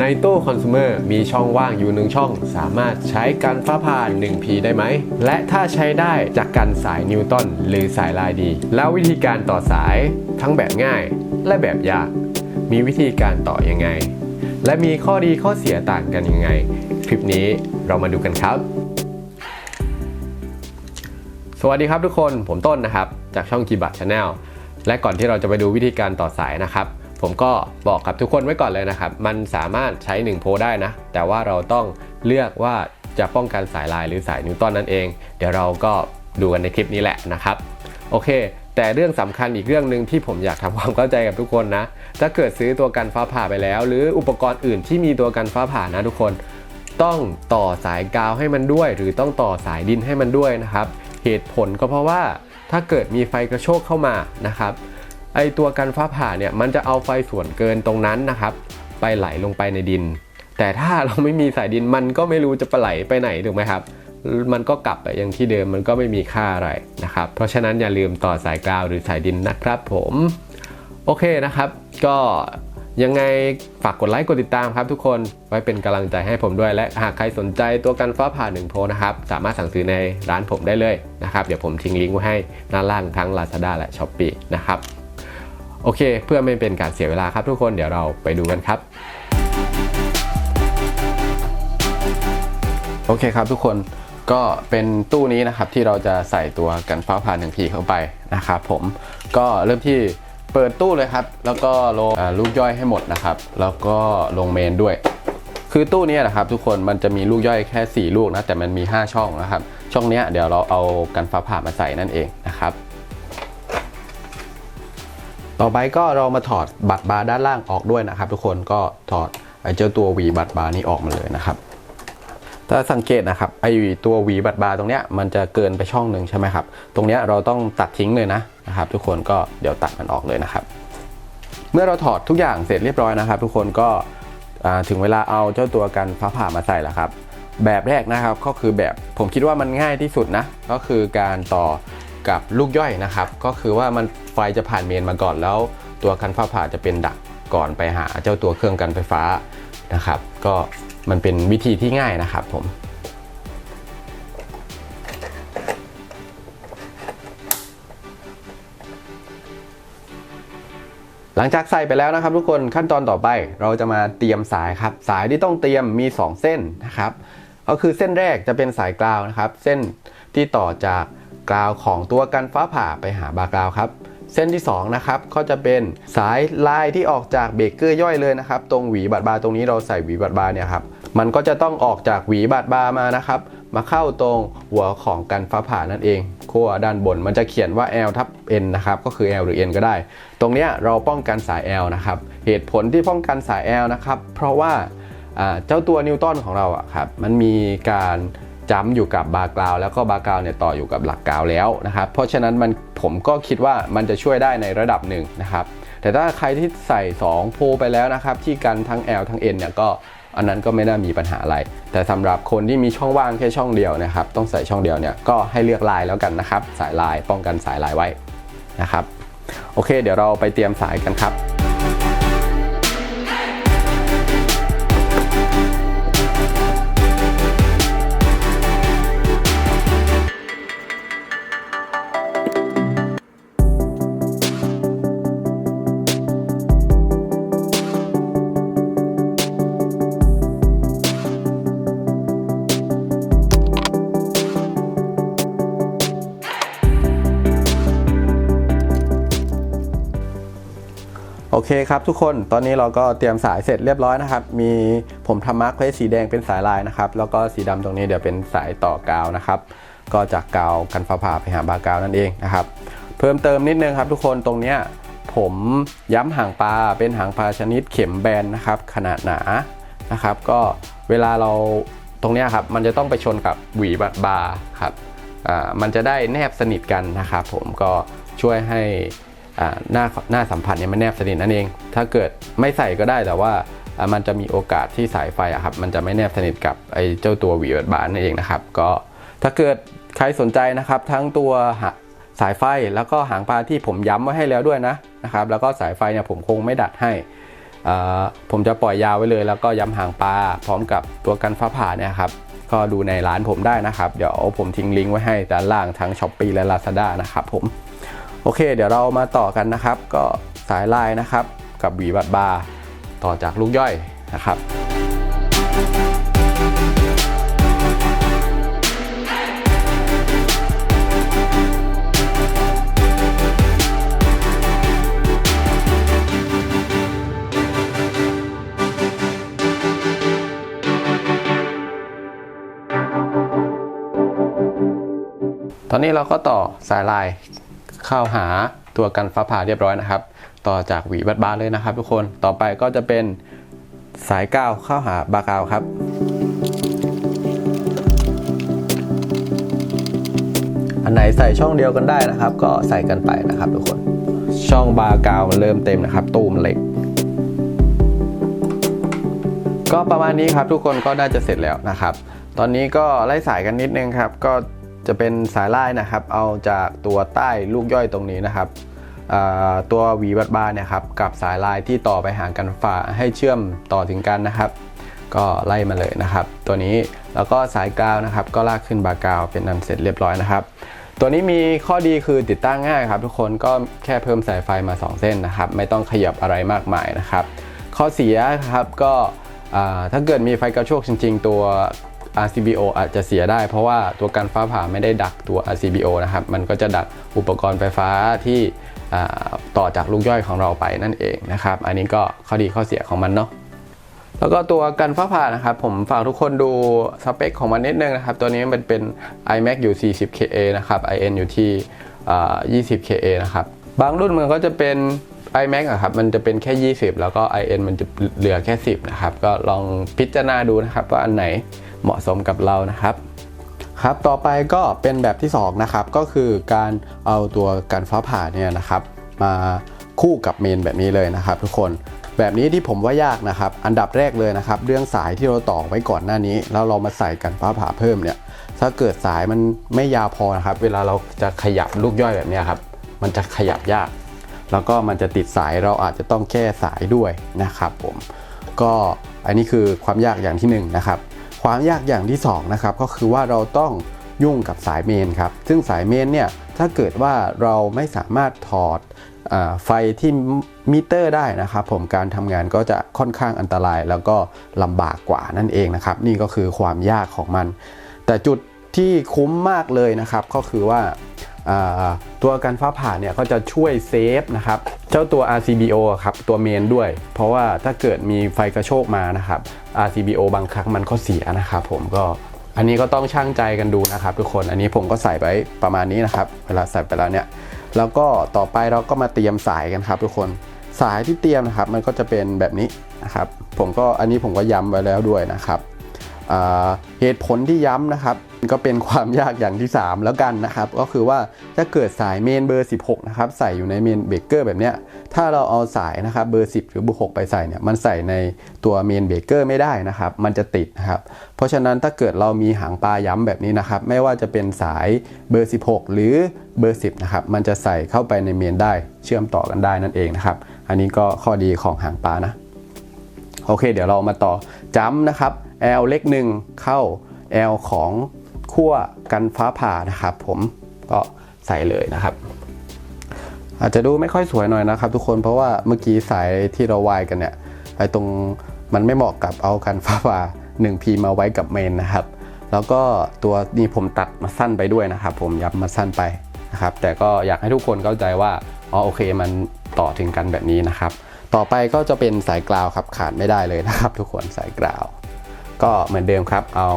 ในตู้คอน sumer มีช่องว่างอยู่หนึ่งช่อง สามารถใช้กันฟ้าผ่า 1P ได้ไหม และถ้าใช้ได้จะกันสายนิวตันหรือสายลายดี แล้ววิธีการต่อสายทั้งแบบง่ายและแบบยาก มีวิธีการต่อยังไง และมีข้อดีข้อเสียต่างกันยังไง คลิปนี้เรามาดูกันครับ สวัสดีครับทุกคนผมต้นนะครับ จากช่องกีบัตชาแนลและก่อนที่เราจะไปดูวิธีการต่อสายนะครับ ผมก็บอกกับทุกคนไว้ก่อนเลยนะครับ มันสามารถใช้ 1 โพได้นะ แต่ว่าเราต้องเลือกว่าจะป้องกันสายลายหรือสายนิวตันนั่นเอง เดี๋ยวเราก็ดูกันในคลิปนี้แหละนะครับ โอเค แต่เรื่องสำคัญอีกเรื่องหนึ่งที่ผมอยากทำความเข้าใจกับทุกคนนะ ถ้าเกิดซื้อตัวกันฟ้าผ่าไปแล้ว หรืออุปกรณ์อื่นที่มีตัวกันฟ้าผ่านะทุกคน ต้องต่อสายกาวให้มันด้วย หรือต้องต่อสายดินให้มันด้วยนะครับ เหตุผลก็เพราะว่าถ้าเกิดมีไฟกระโชกเข้ามานะครับ ไอตัวกันฟ้าผ่าเนี่ยมันจะเอาไฟส่วนเกินตรงนั้นนะครับ ไปไหลลงไปในดิน แต่ถ้าเราไม่มีสายดินมันก็ไม่รู้จะไปไหลไปไหนถูกไหมครับ มันก็กลับไปยังที่เดิมมันก็ไม่มีค่าอะไรนะครับ เพราะฉะนั้นอย่าลืมต่อสายกาวหรือสายดินนะครับผมโอเคนะครับ ก็ยังไงฝากกดไลค์กดติดตามครับทุกคนไว้เป็นกำลังใจให้ผมด้วยและหากใครสนใจตัวกันฟ้าผ่า1โพนะครับ สามารถสั่งซื้อในร้านผมได้เลยนะครับ เดี๋ยวผมทิ้งลิงก์ไว้ให้ด้านล่างทั้ง Lazada และ s h อ p e e นะครับ โอเค เพื่อไม่เป็นการเสียเวลาครับทุกคนเดี๋ยวเราไปดูกันครับโอเคครับทุกคนก็เป็นตู้นี้นะครับที่เราจะใส่ตัวกันฟ้าผ่า 1P เข้าไปนะครับผมก็เริ่มที่เปิดตู้เลยครับ แล้วก็ลงลูกย่อยให้หมดนะครับ แล้วก็ลงเมนด้วย คือตู้นี้นะครับ ทุกคนมันจะมีลูกย่อยแค่ 4 ลูกนะแต่มันมี 5 ช่องนะครับ ช่องนี้เดี๋ยวเราเอากันฟ้าผ่ามาใส่นั่นเองนะครับ ต่อไปก็เรามาถอดบัตรบาร์ด้านล่างออกด้วยนะครับ ทุกคนก็ถอดไอ้เจ้าตัวหวีบัตรบาร์นี้ออกมาเลยนะครับถ้าสังเกตนะครับไอ้ตัวหวีบัตรบาร์ตรงเนี้ยมันจะเกินไปช่องหนึ่งใช่ไหมครับ ตรงเนี้ยเราต้องตัดทิ้งเลยนะนะครับ ทุกคนก็เดี๋ยวตัดมันออกเลยนะครับ เมื่อเราถอดทุกอย่างเสร็จเรียบร้อยนะครับ ทุกคนก็ถึงเวลาเอาเจ้าตัวกันฟ้าผ่ามาใส่แล้วครับ แบบแรกนะครับก็คือแบบผมคิดว่ามันง่ายที่สุดนะก็คือการต่อ กับลูกย่อยนะครับ ก็คือว่ามันไฟจะผ่านเมนมาก่อนแล้ว ตัวกันฟ้าผ่าจะเป็นดักก่อนไปหาเจ้าตัวเครื่องกันไฟฟ้านะครับ ก็มันเป็นวิธีที่ง่ายนะครับผมหลังจากใส่ไปแล้วนะครับทุกคนขั้นตอนต่อไปเราจะมาเตรียมสายครับ สายที่ต้องเตรียมมี 2 เส้นนะครับ ก็คือเส้นแรกจะเป็นสายกราวนะครับ เส้นที่ต่อจาก กราวของตัวกันฟ้าผ่าไปหาบาร์กราวครับ เส้นที่2นะครับก็จะเป็นสายลายที่ออกจากเบรกเกอร์ย่อยเลยนะครับ ตรงหวีบัดบาร์ตรงนี้เราใส่หวีบัดบาร์เนี่ยครับมันก็จะต้องออกจากหวีบัดบาร์มานะครับ มาเข้าตรงหัวของกันฟ้าผ่านั่นเองขั้วด้านบนมันจะเขียนว่า L ทับ N นะครับก็คือ L หรือ N ก็ได้ ตรงเนี้ยเราป้องกันสาย L นะครับเหตุผลที่ป้องกันสาย L นะครับเพราะว่าอ่าเจ้าตัวนิวตันของเราอะครับมันมีการ จ้ำอยู่กับบาร์กราวแล้วก็บาร์กราวเนี่ยต่ออยู่กับหลักกาวแล้วนะครับ เพราะฉะนั้นมันผมก็คิดว่ามันจะช่วยได้ในระดับหนึ่งนะครับ แต่ถ้าใครที่ใส่ 2 โพไปแล้วนะครับ ที่กันทั้ง L ทั้ง N เนี่ยก็อันนั้นก็ไม่น่ามีปัญหาอะไร แต่สำหรับคนที่มีช่องว่างแค่ช่องเดียวนะครับ ต้องใส่ช่องเดียวเนี่ยก็ให้เลือกลายแล้วกันนะครับ สายลายป้องกันสายลายไว้นะครับ โอเค เดี๋ยวเราไปเตรียมสายกันครับ เคครับทุกคนตอนนี้เราก็เตรียมสายเสร็จเรียบร้อยนะครับ มีผมทำมาร์คไว้สีแดงเป็นสายลายนะครับ แล้วก็สีดำตรงนี้เดี๋ยวเป็นสายต่อกาวนะครับ ก็จากกาวกันฟ้าผ่าไปหาบากาวนั่นเองนะครับ เพิ่มเติมนิดนึงครับทุกคนตรงเนี้ยผมย้ำหางปลาเป็นหางปลาชนิดเข็มแบนนะครับ ขนาดหนานะครับ ก็เวลาเราตรงเนี้ยครับมันจะต้องไปชนกับหวีบัดบาร์ครับอ่ามันจะได้แนบสนิทกันนะครับผมก็ช่วยให้ หน้าหน้าสัมผัสเนี่ยมันแนบสนิทนั่นเอง ถ้าเกิดไม่ใส่ก็ได้แต่ว่ามันจะมีโอกาสที่สายไฟอะครับมันจะไม่แนบสนิทกับไอ้เจ้าตัววีเวิร์ดบาร์นั่นเองนะครับ ก็ถ้าเกิดใครสนใจนะครับ ทั้งตัวสายไฟแล้วก็หางปลาที่ผมย้ำไว้ให้แล้วด้วยนะนะครับแล้วก็สายไฟเนี่ยผมคงไม่ดัดให้ ผมจะปล่อยยาวไว้เลย แล้วก็ย้ำหางปลาพร้อมกับตัวกันฟ้าผ่าเนี่ยครับก็ดูในร้านผมได้นะครับ เดี๋ยวผมทิ้งลิงก์ไว้ให้ด้านล่างทั้ง s h อ p e e และ Lazada นะครับผม โอเค เดี๋ยวเรามาต่อกันนะครับ ก็สายลายนะครับ กับหวีบัดบาร์ต่อจากลูกย่อยนะครับ ตอนนี้เราก็ต่อสายลาย เข้าหาตัวกันฟ้าผ่าเรียบร้อยนะครับ ต่อจากหวีบัดบาเลยนะครับ ทุกคนต่อไปก็จะเป็นสายก้าวเข้าหาบากาวครับ อันไหนใส่ช่องเดียวกันได้นะครับ ก็ใส่กันไปนะครับทุกคนช่องบากาวเริ่มเต็มนะครับ ตูมเหล็กก็ประมาณนี้ครับทุกคนก็น่าจะเสร็จแล้วนะครับ ตอนนี้ก็ไล่สายกันนิดนึงครับ ก็ จะเป็นสายไล่นะครับ เอาจากตัวใต้ลูกย่อยตรงนี้นะครับตัวหวีบัดบาร์เนี่ยครับกับสายลายที่ต่อไปหากันฝาให้เชื่อมต่อถึงกันนะครับ ก็ไล่มาเลยนะครับ ตัวนี้แล้วก็สายกาวนะครับ ก็ลากขึ้นบาร์กาวเป็นอันเสร็จเรียบร้อยนะครับ ตัวนี้มีข้อดีคือติดตั้งง่ายครับ ทุกคนก็แค่เพิ่มสายไฟมา 2 เส้นนะครับ ไม่ต้องขยับอะไรมากมายนะครับ ข้อเสียครับก็ถ้าเกิดมีไฟกระโชกจริง ๆ ตัว RCBO อาจจะเสียได้ เพราะว่าตัวการฟ้าผ่าไม่ได้ดักตัว RCBO นะครับ มันก็จะดักอุปกรณ์ไฟฟ้าที่ต่อจากลูกย่อยของเราไปนั่นเองนะครับ อันนี้ก็ข้อดีข้อเสียของมันเนาะแล้วก็ตัวกันฟ้าผ่านะครับผมฝากทุกคนดูสเปคของมันนิดนึงนะครับ ตัวนี้มันเป็น iMac อยู่ 40 KA นะครับ IN อยู่ที่อ่า20 KA นะครับ บางรุ่นมันก็จะเป็น iMac อะครับมันจะเป็นแค่ 20 แล้วก็ IN มันจะเหลือแค่ 10 นะครับ ก็ลองพิจารณาดูนะครับว่าอันไหน เหมาะสมกับเรานะครับครับต่อไปก็เป็นแบบที่2นะครับก็คือการเอาตัวกันฟ้าผ่าเนี่ยนะครับ มาคู่กับเมนแบบนี้เลยนะครับ ทุกคนแบบนี้ที่ผมว่ายากนะครับ อันดับแรกเลยนะครับ เรื่องสายที่เราต่อไว้ก่อนหน้านี้ แล้วเรามาใส่กันฟ้าผ่าเพิ่มเนี่ยถ้าเกิดสายมันไม่ยาวพอนะครับ เวลาเราจะขยับลูกย่อยแบบนี้ครับ มันจะขยับยาก แล้วก็มันจะติดสายเราอาจจะต้องแก้สายด้วยนะครับ ผม ก็อันนี้คือความยากอย่างที่หนึ่งนะครับ ความยากอย่างที่สองนะครับก็คือว่าเราต้องยุ่งกับสายเมนครับ ซึ่งสายเมนเนี่ยถ้าเกิดว่าเราไม่สามารถถอดอไฟที่มิเตอร์ได้นะครับผมการทำงานก็จะค่อนข้างอันตรายแล้วก็ลำบากกว่านั่นเองนะครับ นี่ก็คือความยากของมัน แต่จุดที่คุ้มมากเลยนะครับ ก็คือว่า ตัวกันฟ้าผ่าเนี่ยก็จะช่วยเซฟนะครับเจ้าตัว RCBO ครับตัวเมนด้วย เพราะว่าถ้าเกิดมีไฟกระโชกมานะครับ RCBO บางครั้งมันก็เสียนะครับผมก็อันนี้ก็ต้องช่างใจกันดูนะครับทุกคนอันนี้ผมก็ใส่ไปประมาณนี้นะครับ เวลาใส่ไปแล้วเนี่ยแล้วก็ต่อไปเราก็มาเตรียมสายกันครับ ทุกคนสายที่เตรียมนะครับมันก็จะเป็นแบบนี้นะครับ ผมก็อันนี้ผมก็ย้ำไว้แล้วด้วยนะครับ เหตุผลที่ย้ำนะครับก็เป็นความยากอย่างที่ 3 แล้วกันนะครับ ก็คือว่าถ้าเกิดสายเมนเบอร์ 16 นะครับ ใส่อยู่ในเมนเบรกเกอร์แบบเนี้ยถ้าเราเอาสายนะครับเบอร์ 10 หรือเบอร์ 6 ไปใส่เนี่ยมันใส่ในตัวเมนเบรกเกอร์ไม่ได้นะครับ มันจะติดนะครับ เพราะฉะนั้นถ้าเกิดเรามีหางปลาย้ำแบบนี้นะครับ ไม่ว่าจะเป็นสายเบอร์ 16 หรือเบอร์ 10 นะครับ มันจะใส่เข้าไปในเมนได้เชื่อมต่อกันได้นั่นเองนะครับ อันนี้ก็ข้อดีของหางปลานะโอเค เดี๋ยวเรามาต่อจัมนะครับ L เล็กหนึ่งเข้า L ของขั้วกันฟ้าผ่านะครับผมก็ใส่เลยนะครับ อาจจะดูไม่ค่อยสวยหน่อยนะครับ ทุกคนเพราะว่าเมื่อกี้สายที่เราวายกันเนี่ยไอตรงมันไม่เหมาะกับเอากันฟ้าผ่า 1P มาไว้กับเมนนะครับ แล้วก็ตัวนี้ผมตัดมาสั้นไปด้วยนะครับ ผมยับมาสั้นไปนะครับ แต่ก็อยากให้ทุกคนเข้าใจว่าอ๋อโอเคมันต่อถึงกันแบบนี้นะครับ ต่อไปก็จะเป็นสายกราวครับขาดไม่ได้เลยนะครับ ทุกคนสายกราว ก็เหมือนเดิมครับ เอา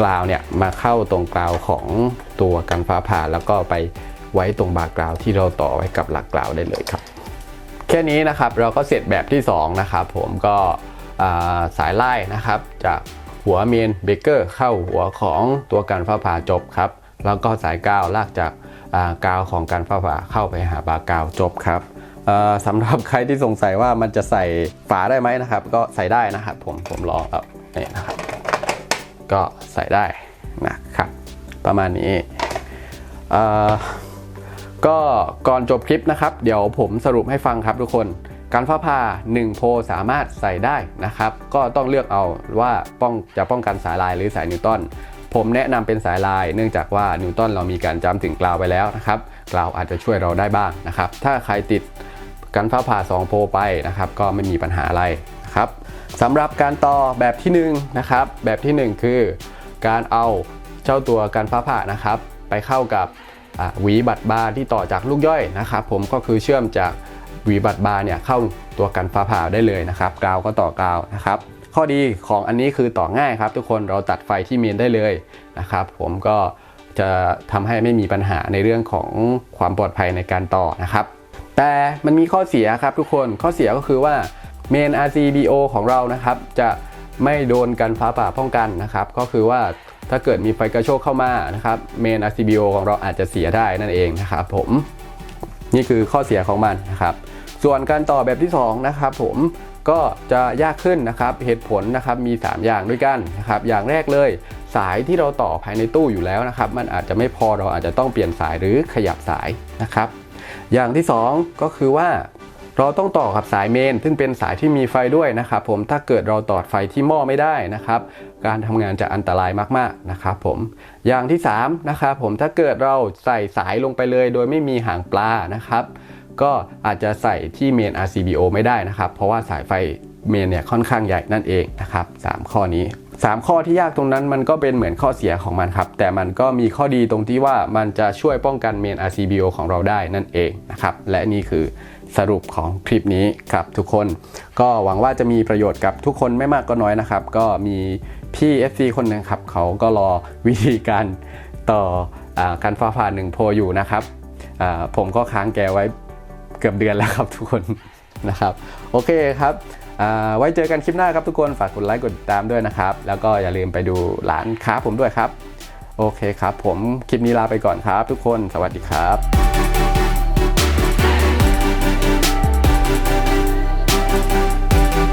กราวเนี่ยมาเข้าตรงกราวของตัวกันฟ้าผ่าแล้วก็ไปไว้ตรงบาร์กราวที่เราต่อไว้กับหลักกราวได้เลยครับ แค่นี้นะครับเราก็เสร็จแบบที่ 2 นะครับผมก็สายไล่นะครับ จากหัวเมนเบเกอร์เข้าหัวของตัวการฟ้าผ่าจบครับ แล้วก็สายกาวลากจากอ่ากาวของการฟ้าผ่าเข้าไปหาบาร์กาวจบครับสำหรับใครที่สงสัยว่ามันจะใส่ฝาได้ไหมนะครับ ก็ใส่ได้นะครับผมผมลองแล้ วนี่นะครับ ก็ใส่ได้นะครับ ประมาณนี้เออก็ก่อนจบคลิปนะครับ เดี๋ยวผมสรุปให้ฟังครับทุกคน การฟ้าผ่า1โพสามารถใส่ได้นะครับ ก็ต้องเลือกเอาว่าป้องจะป้องกันสายลายหรือสายนิวตันผมแนะนำเป็นสายลาย เนื่องจากว่านิวตันเรามีการจำถึงกราวไปแล้วนะครับกราวอาจจะช่วยเราได้บ้างนะครับ ถ้าใครติดการฟ้าผ่า2โพไปนะครับ ก็ไม่มีปัญหาอะไร นะครับสำหรับการต่อแบบที่1นะครับ แบบที่ 1 คือ การเอาเจ้าตัวการฟ้าผ่านะครับ ไปเข้ากับหวีบัตรบาร์ที่ต่อจากลูกย่อยนะครับ ผมก็คือเชื่อมจากหวีบัตรบาร์เนี่ยเข้าตัวกันฟ้าผ่าได้เลยนะครับกาวก็ต่อกาวนะครับ ข้อดีของอันนี้คือต่อง่ายครับ ทุกคนเราตัดไฟที่เมนได้เลยนะครับ ผมก็จะทำให้ไม่มีปัญหาในเรื่องของความปลอดภัยในการต่อนะครับ แต่มันมีข้อเสียครับทุกคนข้อเสียก็คือว่า เมน RCBO ของเรานะครับ จะไม่โดนกันฟ้าผ่าป้องกันนะครับ ก็คือว่าถ้าเกิดมีไฟกระโชกเข้ามานะครับเมน RCBO ของเราอาจจะเสียได้นั่นเองนะครับผมนี่คือข้อเสียของมันนะครับ ส่วนการต่อแบบที่2นะครับผมก็จะยากขึ้นนะครับเหตุผลนะครับมี 3 อย่างด้วยกันนะครับอย่างแรกเลย สายที่เราต่อภายในตู้อยู่แล้วนะครับ มันอาจจะไม่พอเราอาจจะต้องเปลี่ยนสายหรือขยับสายนะครับ อย่างที่ 2 ก็คือว่า เราต้องต่อกับสายเมน ซึ่งเป็นสายที่มีไฟด้วยนะครับผมถ้าเกิดเราต่อไฟที่หม้อไม่ได้นะครับ การทำงานจะอันตรายมากๆนะครับผมอย่างที่3นะครับผมถ้าเกิดเราใส่สายลงไปเลย โดยไม่มีหางปลานะครับก็อาจจะใส่ที่เมน RCBO ไม่ได้นะครับ เพราะว่าสายไฟเมนเนี่ยค่อนข้างใหญ่นั่นเองนะครับ 3 ข้อนี้ 3 ข้อที่ยากตรงนั้นมันก็เป็นเหมือนข้อเสียของมันครับ แต่มันก็มีข้อดีตรงที่ว่ามันจะช่วยป้องกันเมน RCBO ของเราได้นั่นเองนะครับ และนี่คือ สรุปของคลิปนี้ครับทุกคน ก็หวังว่าจะมีประโยชน์กับทุกคนไม่มากก็น้อยนะครับ ก็มีพี่ FC คนหนึงครับ เขาก็รอวิธีการต่ออการฟ้าผ่าหนึ่งโพอยู่นะครับ ผมก็ค้างแกไว้เกือบเดือนแล้วครับทุกคนนะครับ โอเคครับไว้เจอกันคลิปหน้าครับทุกคนฝากกดไลค์กดติดตามด้วยนะครับ แล้วก็อย่าลืมไปดูร้านค้าผมด้วยครับ โอเคครับ ผมคลิปนี้ลาไปก่อนครับ ทุกคนสวัสดีครับ